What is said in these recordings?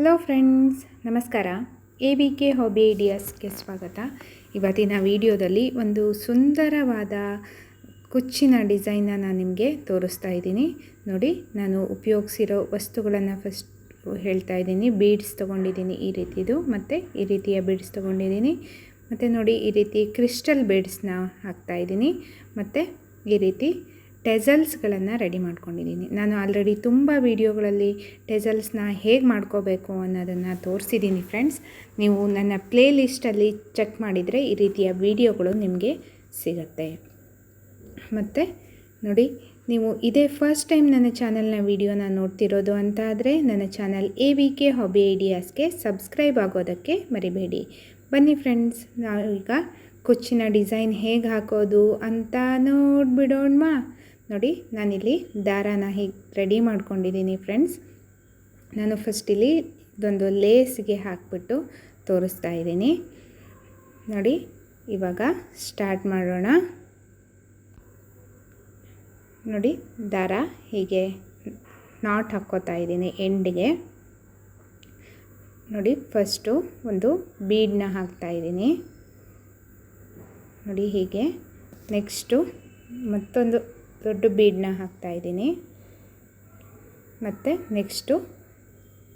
Hello friends ನಮಸ್ಕಾರ. A B K hobby ಐಡಿಯಾಸ್ಗೆ ಸ್ವಾಗತ. ಇವತ್ತಿನ ವಿಡಿಯೋದಲ್ಲಿ ಒಂದು ಸುಂದರವಾದ ಕುಚ್ಚಿನ ಡಿಸೈನ್ನ ನಾನು ನಿಮಗೆ ತೋರಿಸ್ತಾ ಇದ್ದೀನಿ. ನೋಡಿ, ನಾನು ಉಪಯೋಗಿಸಿರೋ ವಸ್ತುಗಳನ್ನು ಫಸ್ಟ್ ಹೇಳ್ತಾ ಇದ್ದೀನಿ. ಬೀಡ್ಸ್ ತೊಗೊಂಡಿದ್ದೀನಿ ಈ ರೀತಿದು, ಮತ್ತು ಈ ರೀತಿಯ ಬೀಡ್ಸ್ ತೊಗೊಂಡಿದ್ದೀನಿ. ಮತ್ತು ನೋಡಿ, ಈ ರೀತಿ ಕ್ರಿಸ್ಟಲ್ ಬೀಡ್ಸ್ನ ಹಾಕ್ತಾಯಿದ್ದೀನಿ ಮತ್ತು ಈ ರೀತಿ ಟೆಸಲ್ಸ್ಗಳನ್ನು ರೆಡಿ ಮಾಡ್ಕೊಂಡಿದ್ದೀನಿ. ನಾನು ಆಲ್ರೆಡಿ ತುಂಬ ವೀಡಿಯೋಗಳಲ್ಲಿ ಟೆಸಲ್ಸ್ನ ಹೇಗೆ ಮಾಡ್ಕೋಬೇಕು ಅನ್ನೋದನ್ನು ತೋರಿಸಿದ್ದೀನಿ ಫ್ರೆಂಡ್ಸ್. ನೀವು ನನ್ನ ಪ್ಲೇ ಲಿಸ್ಟಲ್ಲಿ ಚೆಕ್ ಮಾಡಿದರೆ ಈ ರೀತಿಯ ವೀಡಿಯೋಗಳು ನಿಮಗೆ ಸಿಗುತ್ತೆ. ಮತ್ತು ನೋಡಿ, ನೀವು ಇದೇ ಫಸ್ಟ್ ಟೈಮ್ ನನ್ನ ಚಾನಲ್ನ ವೀಡಿಯೋನ ನೋಡ್ತಿರೋದು ಅಂತ ಆದರೆ ನನ್ನ channel A V K hobby ಐಡಿಯಾಸ್ಗೆ subscribe ಆಗೋದಕ್ಕೆ ಮರಿಬೇಡಿ. ಬನ್ನಿ ಫ್ರೆಂಡ್ಸ್, ನಾವೀಗ ಕೊಚ್ಚಿನ ಡಿಸೈನ್ ಹೇಗೆ ಹಾಕೋದು ಅಂತ ನೋಡಿಬಿಡೋಣ ನೋಡಿ, ನಾನಿಲ್ಲಿ ದಾರಾನ ಹೀಗೆ ರೆಡಿ ಮಾಡ್ಕೊಂಡಿದ್ದೀನಿ ಫ್ರೆಂಡ್ಸ್ ನಾನು ಫಸ್ಟ್ ಇಲ್ಲಿ ಇದೊಂದು ಲೇಸ್ಗೆ ಹಾಕಿಬಿಟ್ಟು ತೋರಿಸ್ತಾ ಇದ್ದೀನಿ. ನೋಡಿ, ಇವಾಗ ಸ್ಟಾರ್ಟ್ ಮಾಡೋಣ. ನೋಡಿ, ದಾರ ಹೀಗೆ ನಾಟ್ ಹಾಕ್ಕೋತಾ ಇದ್ದೀನಿ ಎಂಡಿಗೆ ನೋಡಿ ಫಸ್ಟು ಒಂದು ಬೀಡನ್ನ ಹಾಕ್ತಾಯಿದ್ದೀನಿ ನೋಡಿ, ಹೀಗೆ. ನೆಕ್ಸ್ಟು ಮತ್ತೊಂದು ದೊಡ್ಡ ಬೀಡನ್ನ ಹಾಕ್ತಾಯಿದ್ದೀನಿ ಮತ್ತು ನೆಕ್ಸ್ಟು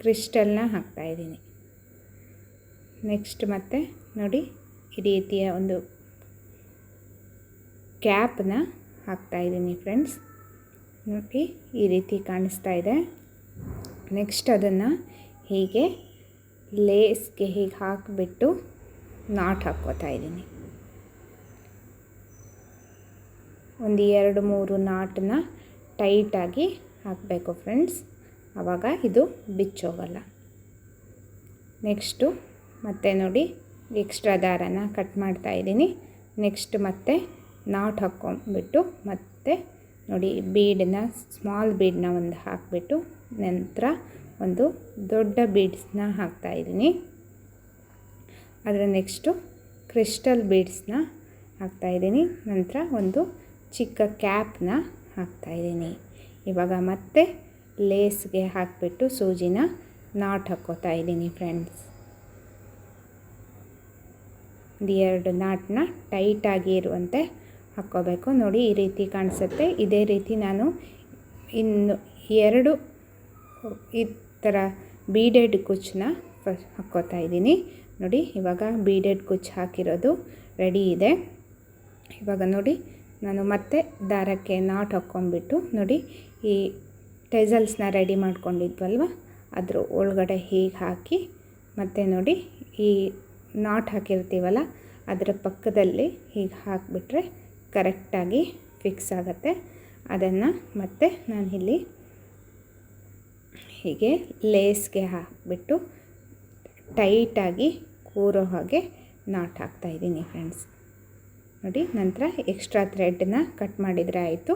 ಕ್ರಿಸ್ಟಲ್ನ ಹಾಕ್ತಾಯಿದ್ದೀನಿ ನೆಕ್ಸ್ಟ್ ಮತ್ತೆ ನೋಡಿ ಈ ರೀತಿಯ ಒಂದು ಕ್ಯಾಪನ್ನ ಹಾಕ್ತಾಯಿದ್ದೀನಿ ಫ್ರೆಂಡ್ಸ್. ನೋಡಿ ಈ ರೀತಿ ಕಾಣಿಸ್ತಾ ಇದೆ. ನೆಕ್ಸ್ಟ್ ಅದನ್ನು ಹೀಗೆ ಲೇಸ್ಗೆ ಹೀಗೆ ಹಾಕಿಬಿಟ್ಟು ನಾಟ್ ಹಾಕ್ಕೋತಾ ಇದ್ದೀನಿ. ಒಂದು ಎರಡು ಮೂರು ನಾಟನ್ನ ಟೈಟಾಗಿ ಹಾಕಬೇಕು ಫ್ರೆಂಡ್ಸ್ ಆವಾಗ ಇದು ಬಿಚ್ಚೋಗಲ್ಲ. ನೆಕ್ಸ್ಟು ಮತ್ತೆ ನೋಡಿ ಎಕ್ಸ್ಟ್ರಾ ದಾರನ ಕಟ್ ಮಾಡ್ತಾ ಇದ್ದೀನಿ. ನೆಕ್ಸ್ಟ್ ಮತ್ತೆ ನಾಟ್ ಹಾಕ್ಕೊಂಬಿಟ್ಟು ಮತ್ತೆ ನೋಡಿ ಬೀಡನ್ನ ಸ್ಮಾಲ್ ಬೀಡನ್ನ ಒಂದು ಹಾಕಿಬಿಟ್ಟು ನಂತರ ಒಂದು ದೊಡ್ಡ ಬೀಡ್ಸ್ನ ಹಾಕ್ತಾಯಿದ್ದೀನಿ ಅದರ ನೆಕ್ಸ್ಟು ಕ್ರಿಸ್ಟಲ್ ಬೀಡ್ಸ್ನ ಹಾಕ್ತಾಯಿದ್ದೀನಿ ನಂತರ ಒಂದು ಚಿಕ್ಕ ಕ್ಯಾಪ್ನ ಹಾಕ್ತಾಯಿದ್ದೀನಿ ಇವಾಗ ಮತ್ತೆ ಲೇಸ್ಗೆ ಹಾಕಿಬಿಟ್ಟು ಸೂಜಿನ ನಾಟ್ ಹಾಕ್ಕೋತಾ ಇದ್ದೀನಿ ಫ್ರೆಂಡ್ಸ್. ಎರಡು ನಾಟನ್ನ ಟೈಟಾಗಿ ಇರುವಂತೆ ಹಾಕ್ಕೋಬೇಕು. ನೋಡಿ, ಈ ರೀತಿ ಕಾಣಿಸುತ್ತೆ. ಇದೇ ರೀತಿ ನಾನು ಇನ್ನು ಎರಡು ಈ ಥರ ಬೀಡೆಡ್ ಕುಚ್ಚನ್ನ ಹಾಕ್ಕೋತಾ ಇದ್ದೀನಿ. ನೋಡಿ, ಇವಾಗ ಬೀಡೆಡ್ ಕುಚ್ಚು ಹಾಕಿರೋದು ರೆಡಿ ಇದೆ. ಇವಾಗ ನೋಡಿ ನಾನು ಮತ್ತೆ ದಾರಕ್ಕೆ ನಾಟ್ ಹಾಕ್ಕೊಂಡ್ಬಿಟ್ಟು ನೋಡಿ ಈ ಟೆಸಲ್ಸ್ನ ರೆಡಿ ಮಾಡ್ಕೊಂಡಿದ್ವಲ್ವ? ಅದ್ರ ಒಳಗಡೆ ಹೀಗೆ ಹಾಕಿ ಮತ್ತು ನೋಡಿ ಈ ನಾಟ್ ಹಾಕಿರ್ತೀವಲ್ಲ, ಅದರ ಪಕ್ಕದಲ್ಲಿ ಹೀಗೆ ಹಾಕಿಬಿಟ್ರೆ ಕರೆಕ್ಟಾಗಿ ಫಿಕ್ಸ್ ಆಗುತ್ತೆ. ಅದನ್ನು ಮತ್ತೆ ನಾನು ಇಲ್ಲಿ ಹೀಗೆ ಲೇಸ್ಗೆ ಹಾಕಿಬಿಟ್ಟು ಟೈಟಾಗಿ ಕೂರೋ ಹಾಗೆ ನಾಟ್ ಹಾಕ್ತಾಯಿದ್ದೀನಿ ಫ್ರೆಂಡ್ಸ್. ನೋಡಿ, ನಂತರ ಎಕ್ಸ್ಟ್ರಾ ಥ್ರೆಡ್ನ ಕಟ್ ಮಾಡಿದರೆ ಆಯಿತು.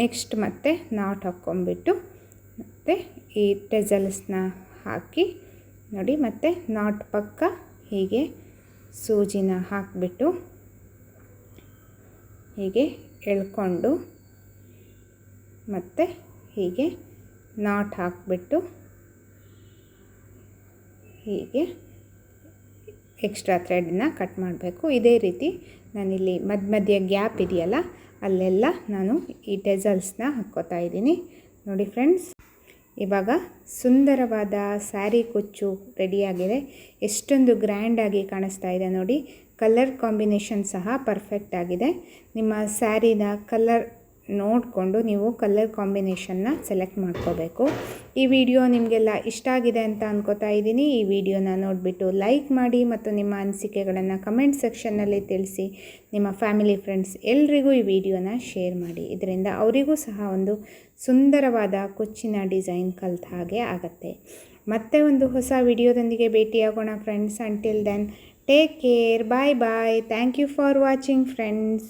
ನೆಕ್ಸ್ಟ್ ಮತ್ತೆ ನಾಟ್ ಹಾಕ್ಕೊಂಬಿಟ್ಟು ಮತ್ತು ಈ ಟೆಸಲ್ಸ್ನ ಹಾಕಿ, ನೋಡಿ, ಮತ್ತೆ ನಾಟ್ ಪಕ್ಕ ಹೀಗೆ ಸೂಜಿನ ಹಾಕಿಬಿಟ್ಟು ಹೀಗೆ ಎಳ್ಕೊಂಡು ಮತ್ತು ಹೀಗೆ ನಾಟ್ ಹಾಕಿಬಿಟ್ಟು ಹೀಗೆ ಎಕ್ಸ್ಟ್ರಾ ಥ್ರೆಡ್ನ ಕಟ್ ಮಾಡಬೇಕು. ಇದೇ ರೀತಿ ನಾನಿಲ್ಲಿ ಮಧ್ಯ ಮಧ್ಯ ಗ್ಯಾಪ್ ಇದೆಯಲ್ಲ, ಅಲ್ಲೆಲ್ಲ ನಾನು ಈ ಟೆಸಲ್ಸ್ನ ಹಾಕ್ಕೋತಾ ಇದ್ದೀನಿ. ನೋಡಿ ಫ್ರೆಂಡ್ಸ್ ಇವಾಗ ಸುಂದರವಾದ ಸ್ಯಾರಿ ಕೊಚ್ಚು ರೆಡಿಯಾಗಿದೆ ಎಷ್ಟೊಂದು ಗ್ರ್ಯಾಂಡಾಗಿ ಕಾಣಿಸ್ತಾ ಇದೆ ನೋಡಿ. ಕಲರ್ ಕಾಂಬಿನೇಷನ್ ಸಹ ಪರ್ಫೆಕ್ಟ್ ಆಗಿದೆ. ನಿಮ್ಮ ಸ್ಯಾರಿನ ಕಲರ್ ನೋಡಿಕೊಂಡು ನೀವು ಕಲರ್ ಕಾಂಬಿನೇಷನ್ನ ಸೆಲೆಕ್ಟ್ ಮಾಡ್ಕೋಬೇಕು. ಈ ವಿಡಿಯೋ ನಿಮಗೆಲ್ಲ ಇಷ್ಟ ಆಗಿದೆ ಅಂತ ಅನ್ಕೋತಾ ಇದ್ದೀನಿ. ಈ ವಿಡಿಯೋನ ನೋಡಿಬಿಟ್ಟು ಲೈಕ್ ಮಾಡಿ ಮತ್ತು ನಿಮ್ಮ ಅನಿಸಿಕೆಗಳನ್ನು ಕಮೆಂಟ್ ಸೆಕ್ಷನ್ನಲ್ಲಿ ತಿಳಿಸಿ. ನಿಮ್ಮ ಫ್ಯಾಮಿಲಿ ಫ್ರೆಂಡ್ಸ್ ಎಲ್ರಿಗೂ ಈ ವಿಡಿಯೋನ ಶೇರ್ ಮಾಡಿ. ಇದರಿಂದ ಅವರಿಗೂ ಸಹ ಒಂದು ಸುಂದರವಾದ ಕುಚ್ಚಿನ ಡಿಸೈನ್ ಕಲ್ತ ಹಾಗೆ ಆಗುತ್ತೆ. ಮತ್ತೆ ಒಂದು ಹೊಸ ವಿಡಿಯೋದೊಂದಿಗೆ ಭೇಟಿಯಾಗೋಣ friends. Until then take care bye bye thank you for watching friends